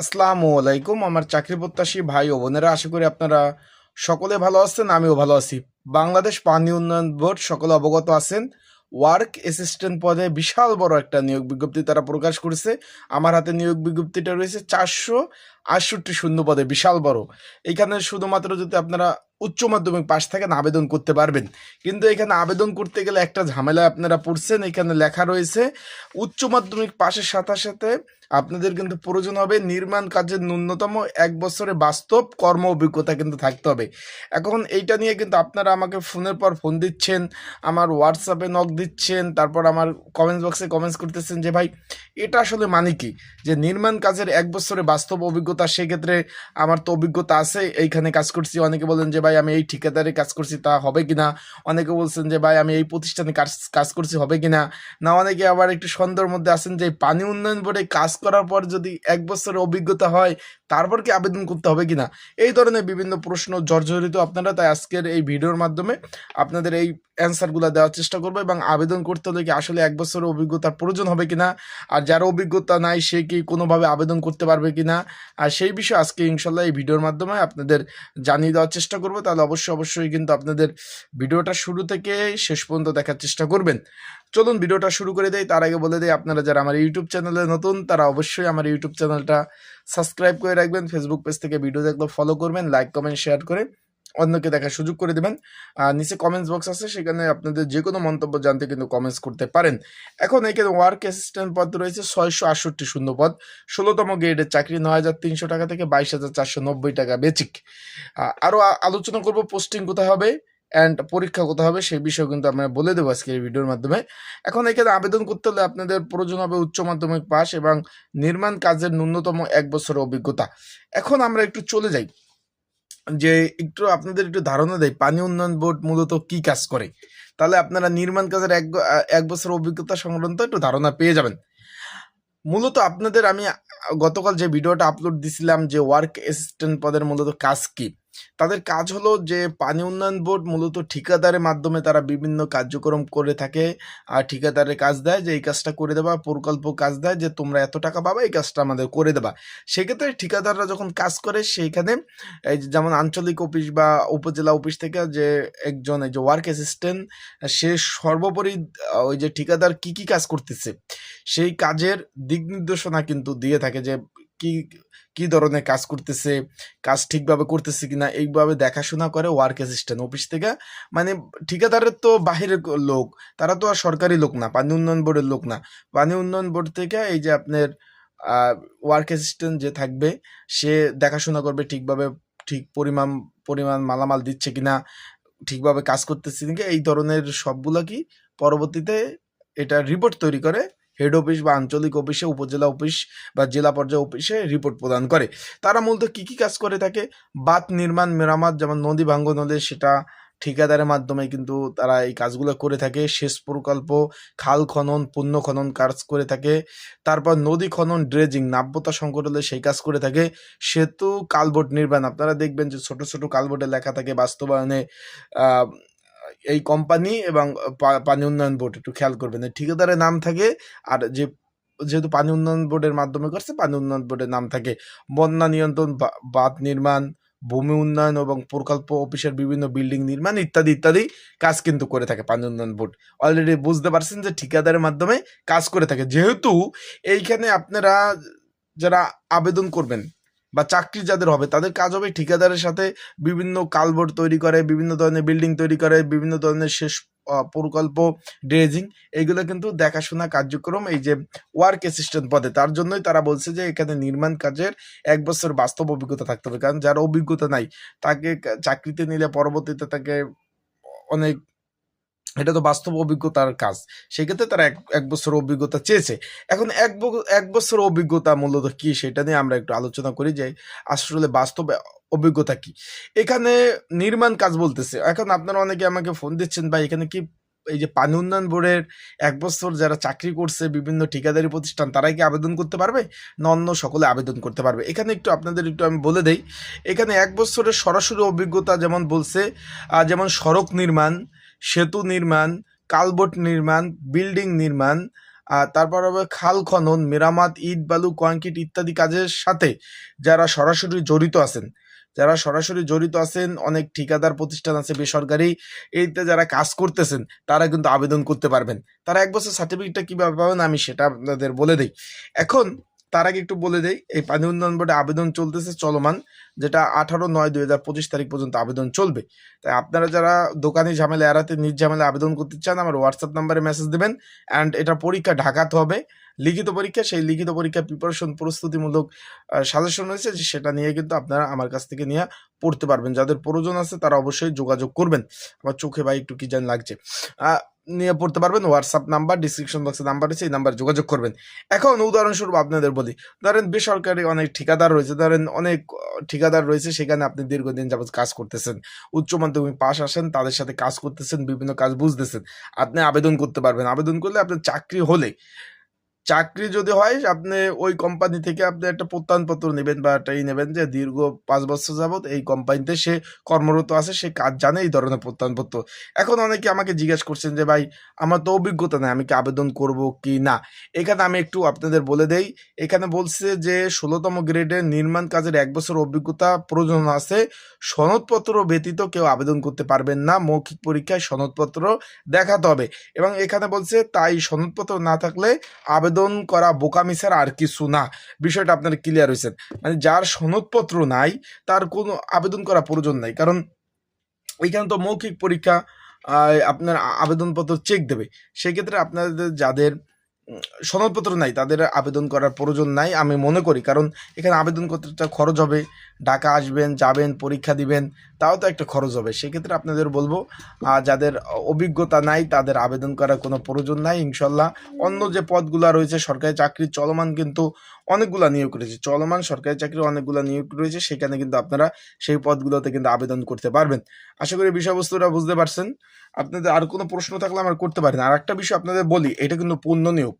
আসসালামু আলাইকুম, আমার চাকরি প্রত্যাশী ভাই ও বোনেরা, আশা করি আপনারা সকলে ভালো আছেন, আমিও ভালো আছি। বাংলাদেশ পানি উন্নয়ন বোর্ড সকলে অবগত আছেন, ওয়ার্ক অ্যাসিস্ট্যান্ট পদে বিশাল বড় একটা নিয়োগ বিজ্ঞপ্তি তারা প্রকাশ করেছে। আমার হাতে নিয়োগ বিজ্ঞপ্তিটা রয়েছে চারশো আটষট্টি শূন্য পদে বিশাল বড়। এখানে শুধুমাত্র যদি আপনারা উচ্চ মাধ্যমিক পাশ থাকেন, আবেদন করতে পারবেন। কিন্তু এখানে আবেদন করতে গেলে একটা ঝামেলা আপনারা পড়ছেন। এখানে লেখা রয়েছে, উচ্চ মাধ্যমিক পাশের সাথে সাথে আপনাদের কিন্তু প্রয়োজন হবে নির্মাণ কাজের ন্যূনতম এক বছরে বাস্তব কর্ম অভিজ্ঞতা কিন্তু থাকতে হবে। এখন এইটা নিয়ে কিন্তু আপনারা আমাকে ফোনের পর ফোন দিচ্ছেন, আমার হোয়াটসঅ্যাপে নক দিচ্ছেন, তারপর আমার কমেন্টস বক্সে কমেন্টস করতেছেন যে, ভাই, এটা আসলে মানে কি? যে, নির্মাণ কাজের এক বছরে বাস্তব অভিজ্ঞতা সেক্ষেত্রে আমার তো অভিজ্ঞতা আছে, এইখানে কাজ করছি। অনেকে বলেন যে, ভাই, আমি এই ঠিকাদারে কাজ করছি, তা হবে কিনা? অনেকে বলছেন যে, ভাই, আমি এই প্রতিষ্ঠানে কাজ কাজ করছি, হবে কিনা? না, অনেকে আবার একটু সন্দেহের মধ্যে আছেন যে, পানি উন্নয়ন বোর্ডে কাজ করার পর যদি এক বছরের অভিজ্ঞতা হয়, তারপর কি আবেদন করতে হবে কিনা? এই ধরনের বিভিন্ন প্রশ্ন জর্জরিত আপনারা, তাই আজকের এই ভিডিওর মাধ্যমে আপনাদের এই অ্যান্সারগুলো দেওয়ার চেষ্টা করব এবং আবেদন করতে হলে কি আসলে এক বছরের অভিজ্ঞতার প্রয়োজন হবে কিনা? আর যার অভিজ্ঞতা নাই, সে কি কোনোভাবে আবেদন করতে পারবে কিনা? আর সেই বিষয়ে আজকে ইনশাল্লাহ এই ভিডিওর মাধ্যমে আপনাদের জানিয়ে দেওয়ার চেষ্টা করব। তাহলে অবশ্যই অবশ্যই কিন্তু আপনাদের ভিডিওটা শুরু থেকে শেষ পর্যন্ত দেখার চেষ্টা করবেন। চলুন ভিডিওটা শুরু করে দেয় তার আগে বলে দেয় আপনারা যারা আমার ইউটিউব চ্যানেলে নতুন, তারা অবশ্যই আমার ইউটিউব চ্যানেলটা সাবস্ক্রাইব করে রাখবেন। ফেসবুক পেজ থেকে ভিডিও দেখলে ফলো করবেন লাইক কমেন্ট শেয়ার করে অন্যকে দেখার সুযোগ করে দেবেন। আর নিচে কমেন্টস বক্স আছে, সেখানে আপনাদের যে কোনো মন্তব্য জানতে কিন্তু কমেন্টস করতে পারেন। এখন এখানে ওয়ার্ক অ্যাসিস্ট্যান্ট পদ রয়েছে ছয়শো আটষট্টি শূন্য পদ। ষোলোতম গ্রেডের চাকরি নয় হাজার তিনশো টাকা থেকে বাইশ হাজার চারশো নব্বই টাকা বেচিক। আরও আলোচনা করব পোস্টিং কোথায় হবে অ্যান্ড পরীক্ষা কোথায় হবে সেই বিষয়ে কিন্তু আমরা বলে দেবো আজকের এই ভিডিওর মাধ্যমে। এখন এখানে আবেদন করতে হলে আপনাদের প্রয়োজন হবে উচ্চ মাধ্যমিক পাস এবং নির্মাণ কাজের ন্যূনতম এক বছরের অভিজ্ঞতা। এখন আমরা একটু চলে যাই। যে একটু আপনাদের একটু ধারণা দেয় পানি উন্নয়ন বোর্ড মূলত কি কাজ করে? তাহলে আপনারা নির্মাণ কাজের এক এক বছর অভিজ্ঞতা সংক্রান্ত একটু ধারণা পেয়ে যাবেন। মূলত আপনাদের আমি গতকাল যে ভিডিওটা আপলোড দিছিলাম যে ওয়ার্ক অ্যাসিস্ট্যান্ট পদের মূলত কাজ কি? তাদের কাজ হলো যে পানি উন্নয়ন বোর্ড মূলত ঠিকাদারের মাধ্যমে তারা বিভিন্ন কার্যক্রম করে থাকে আর ঠিকাদারের কাজ দেয় যে এই কাজটা করে দেবা, প্রকল্প কাজ দেয় যে তোমরা এত টাকা পাবা, এই কাজটা আমাদের করে দেবা। সেক্ষেত্রে ঠিকাদাররা যখন কাজ করে সেইখানে এই যেমন আঞ্চলিক অফিস বা উপজেলা অফিস থেকে যে একজন এই যে ওয়ার্ক অ্যাসিস্ট্যান্ট, সে সর্বোপরি ওই যে ঠিকাদার কি কি কাজ করতেছে, সেই কাজের দিক নির্দেশনা কিন্তু দিয়ে থাকে যে কি কি ধরনের কাজ করতেছে, কাজ ঠিকভাবে করতেছে কিনা, এইভাবে দেখাশোনা করে ওয়ার্ক অ্যাসিস্ট্যান্ট অফিস থেকে। মানে ঠিকাদারের তো বাহিরের লোক, তারা তো আর সরকারি লোক না, পানি উন্নয়ন বোর্ডের লোক না। পানি উন্নয়ন বোর্ড থেকে এই যে আপনার ওয়ার্ক অ্যাসিস্ট্যান্ট যে থাকবে, সে দেখাশোনা করবে ঠিকভাবে, ঠিক পরিমাণ পরিমাণ মালামাল দিচ্ছে কিনা, ঠিকভাবে কাজ করতেছে কিনা, এই ধরনের সবগুলো কি পরবর্তীতে এটা রিপোর্ট তৈরি করে হেড অফিস বা আঞ্চলিক অফিসে উপজেলা অফিস বা জেলা পর্যায়ে অফিসে রিপোর্ট প্রদান করে। তারা মূলত কি কি কাজ করে থাকে? বাঁধ নির্মাণ, মেরামত, যেমন নদী ভাঙ্গন হলে সেটা ঠিকাদারের মাধ্যমে কিন্তু তারা এই কাজগুলো করে থাকে। সেচ প্রকল্প, খাল খনন, পুণ্য খনন কাজ করে থাকে। তারপর নদী খনন ড্রেজিং নাব্যতা সংকট হলে সেই কাজ করে থাকে। সেতু কালবোট নির্মাণ, আপনারা দেখবেন যে ছোট ছোট কালবোটে লেখা থাকে বাস্তবায়নে এই কোম্পানি এবং পানি উন্নয়ন বোর্ড একটু খেয়াল করবেন। ঠিকাদারের নাম থাকে, আর যে, যেহেতু পানি উন্নয়ন বোর্ডের মাধ্যমে করছে, পানি উন্নয়ন বোর্ডের নাম থাকে বন্যা নিয়ন্ত্রণ বাঁধ নির্মাণ, ভূমি উন্নয়ন এবং প্রকল্প অফিসের বিভিন্ন বিল্ডিং নির্মাণ ইত্যাদি ইত্যাদি কাজ কিন্তু করে থাকে পানি উন্নয়ন বোর্ড অলরেডি বুঝতে পারছেন যে ঠিকাদারের মাধ্যমে কাজ করে থাকে। যেহেতু এইখানে আপনারা যারা আবেদন করবেন বা চাকরি যাদের হবে, তাদের কাজ হবে ঠিকাদারের সাথে বিভিন্ন কালবোর্ড তৈরি করে, বিভিন্ন ধরনের বিল্ডিং তৈরি করে, বিভিন্ন ধরনের শেষ প্রকল্প, ড্রেজিং এইগুলো কিন্তু দেখাশোনা কার্যক্রম, এই যে ওয়ার্ক অ্যাসিস্ট্যান্ট পদে। তার জন্যই তারা বলছে যে এখানে নির্মাণ কাজের এক বছর বাস্তব অভিজ্ঞতা থাকতে হবে। কারণ যার অভিজ্ঞতা নাই, তাকে চাকরিতে নিলে পরবর্তীতে তাকে অনেক এটা তো বাস্তব অভিজ্ঞতার কাজ। সেক্ষেত্রে তারা এক এক বছর অভিজ্ঞতা চেয়েছে। এখন এক ব- এক বছর অভিজ্ঞতা মূলত কি সেটা নিয়ে আমরা একটু আলোচনা করি যে আসলে বাস্তব অভিজ্ঞতা কি। এখানে নির্মাণ কাজ বলতেছে। এখন আপনারা অনেকে আমাকে ফোন দিচ্ছেন, ভাই, এখানে কি এই যে পানি উন্নয়ন বোর্ডের এক বছর যারা চাকরি করছে, বিভিন্ন ঠিকাদারি প্রতিষ্ঠান, তারাই কি আবেদন করতে পারবে? না অন্য সকলে আবেদন করতে পারবে? এখানে একটু আপনাদের একটু আমি বলে দেই, এখানে এক বছরের সরাসরি অভিজ্ঞতা যেমন বলছে যেমন সড়ক নির্মাণ সেতু নির্মাণ, কালবোট নির্মাণ, বিল্ডিং নির্মাণ আর তারপর হবে খাল খনন, মেরামত, ইট, বালু, কংক্রিট ইত্যাদি কাজের সাথে যারা সরাসরি জড়িত আছেন, যারা সরাসরি জড়িত আছেন, অনেক ঠিকাদার প্রতিষ্ঠান আছে বেসরকারি, এইতে যারা কাজ করতেছেন, তারা কিন্তু আবেদন করতে পারবেন। তারা এক বছর সার্টিফিকেটটা কীভাবে পাবেন আমি সেটা আপনাদের বলে দিই। এখন তার আগে একটু বলে দেই, এই পানি উন্নয়ন বোর্ডে আবেদন চলতেছে চলমান, যেটা আঠারো নয় দুই হাজার পঁচিশ তারিখ পর্যন্ত আবেদন চলবে। তাই আপনারা যারা দোকানি ঝামেলা এড়াতে নিজ ঝামেলা আবেদন করতে চান, আমার হোয়াটসঅ্যাপ নাম্বারে মেসেজ দেবেন অ্যান্ড এটা পরীক্ষা ঢাকাতে হবে। লিখিত পরীক্ষা, সেই লিখিত পরীক্ষা প্রিপারেশন প্রস্তুতিমূলক সাজেশন রয়েছে যে সেটা নিয়ে কিন্তু আপনারা আমার কাছ থেকে নিয়ে পড়তে পারবেন। যাদের প্রয়োজন আছে তারা অবশ্যই যোগাযোগ করবেন। আমার চোখে ভাই একটু কি জান লাগছে। নিয়ে পড়তে পারবেন হোয়াটসঅ্যাপ নাম্বার ডিসক্রিপশন বক্সে নাম্বার আছে এই নাম্বার যোগাযোগ করবেন। এখন উদাহরণস্বরূপ আপনাদের বলি, ধরেন বেসরকারি অনেক ঠিকাদার রয়েছে, ধরেন অনেক ঠিকাদার রয়েছে, সেখানে আপনি দীর্ঘদিন যাবৎ কাজ করতেছেন। উচ্চ মাধ্যমিক পাশ আসেন, তাদের সাথে কাজ করতেছেন, বিভিন্ন কাজ বুঝতেছেন। আপনি আবেদন করতে পারবেন। আবেদন করলে আপনার চাকরি হলে চাকরি যদি হয়, আপনি ওই কোম্পানি থেকে আপনি একটা প্রত্যয়নপত্র নেবেন বা একটা ই নেবেন যে, দীর্ঘ পাঁচ বছর যাবৎ এই কোম্পানিতে সে কর্মরত আছে, সে কাজ জানে এই ধরনের প্রত্যয়নপত্র। এখন অনেকে আমাকে জিজ্ঞেস করছেন যে, ভাই, আমার তো অভিজ্ঞতা নেই, আমি কি আবেদন করব কি না? এখানে আমি একটু আপনাদের বলে দেই, এখানে বলছে যে, ষোলোতম গ্রেডের নির্মাণ কাজের এক বছর অভিজ্ঞতা প্রয়োজন আছে, সনদপত্র ব্যতীত কেউ আবেদন করতে পারবেন না, মৌখিক পরীক্ষায় সনদপত্র দেখাতে হবে। এবং এখানে বলছে, তাই সনদপত্র না থাকলে আবেদন করা বোকামি আর কিছু না। বিষয়টা আপনার ক্লিয়ার হয়েছেন মানে যার সনদপত্র নাই, তার কোনো আবেদন করা প্রয়োজন নাই। কারণ এখানে তো মৌখিক পরীক্ষা আপনার আবেদনপত্র চেক দেবে। সেক্ষেত্রে আপনাদের যাদের সনদপত্র নাই, তাদের আবেদন করার প্রয়োজন নাই, আমি মনে করি। কারণ এখানে আবেদন করতে একটা খরচ হবে ঢাকা আসবেন, যাবেন, পরীক্ষা দিবেন, তাও তো একটা খরচ হবে। সেক্ষেত্রে আপনাদের বলব যাদের অভিজ্ঞতা নাই, তাদের আবেদন করার কোনো প্রয়োজন নাই, ইনশাল্লাহ। অন্য যে পদগুলো রয়েছে, সরকারি চাকরি চলমান কিন্তু অনেকগুলা নিয়োগ রয়েছে। চলমান সরকারি চাকরি অনেকগুলা নিয়োগ রয়েছে। সেখানে কিন্তু আপনারা সেই পদগুলোতে কিন্তু আবেদন করতে পারবেন। আশা করি বিষয়বস্তুটা বুঝতে পারছেন। আপনাদের আর কোনো প্রশ্ন থাকলে আমার করতে পারেন। আর একটা বিষয় আপনাদের বলি, এটা কিন্তু পূর্ণ নিয়োগ।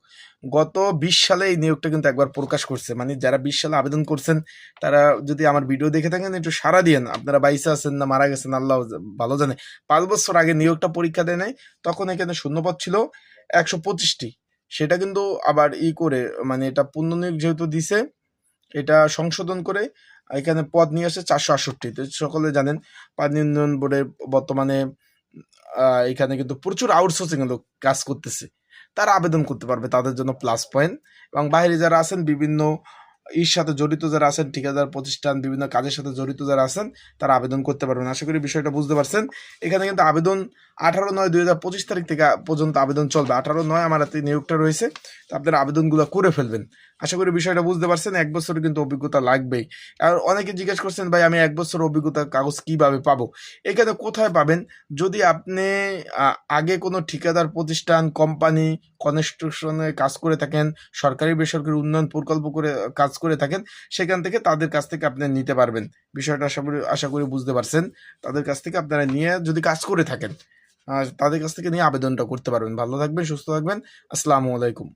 গত বিশ সালে এই নিয়োগটা কিন্তু একবার প্রকাশ করছে। মানে যারা বিশ সালে আবেদন করছেন, তারা যদি আমার ভিডিও দেখে থাকেন, একটু সারা দিয়েন। আপনারা বাইসে আছেন না, মারা গেছেন, আল্লাহ ভালো জানে। পাঁচ বছর আগে নিয়োগটা পরীক্ষা দেয় নাই, তখন এখানে শূন্যপদ ছিল একশো পঁচিশটি। সেটা কিন্তু আবার ই করে মানে এটা পুনর্নিয়োগ যেহেতু দিছে, এটা সংশোধন করে এখানে পদ নিয়ে আসে চারশো আটষট্টি। তো সকলে জানেন, পানি উন্নয়ন বোর্ডে বর্তমানে এখানে কিন্তু প্রচুর আউটসোর্সিং লোক কাজ করতেছে। তারা আবেদন করতে পারবে তাদের জন্য প্লাস পয়েন্ট এবং বাইরে যারা আছেন বিভিন্ন ইর সাথে জড়িত যারা আছেন, ঠিকাদার প্রতিষ্ঠান, বিভিন্ন কাজের সাথে জড়িত যারা আছেন, তারা আবেদন করতে পারবেন। আশা করি বিষয়টা বুঝতে পারছেন। এখানে কিন্তু আবেদন আঠারো নয় দুই হাজার পঁচিশ তারিখ থেকে পর্যন্ত আবেদন চলবে। আঠারো নয় আমার হাতে নিয়োগটা রয়েছে। তো আপনারা আবেদনগুলো করে ফেলবেন। আশা করি বিষয়টা বুঝতে পারছেন, এক বছর কিন্তু অভিজ্ঞতা লাগবেই। আর অনেকে জিজ্ঞেস করছেন, ভাই, আমি এক বছর অভিজ্ঞতার কাগজ কীভাবে পাবো? এখানে কোথায় পাবেন? যদি আপনি আগে কোনো ঠিকাদার প্রতিষ্ঠান, কোম্পানি, কনস্ট্রাকশনে কাজ করে থাকেন, সরকারি বেসরকারি উন্নয়ন প্রকল্প করে, কাজ করে থাকেন, সেখান থেকে তাদের কাছ থেকে আপনি নিতে পারবেন। বিষয়টা আশা করি আশা করি বুঝতে পারছেন। তাদের কাছ থেকে আপনারা নিয়ে যদি কাজ করে থাকেন তাদের কাছ থেকে নিয়ে আবেদনটা করতে পারবেন। ভালো থাকবেন, সুস্থ থাকবেন। আসসালামু আলাইকুম।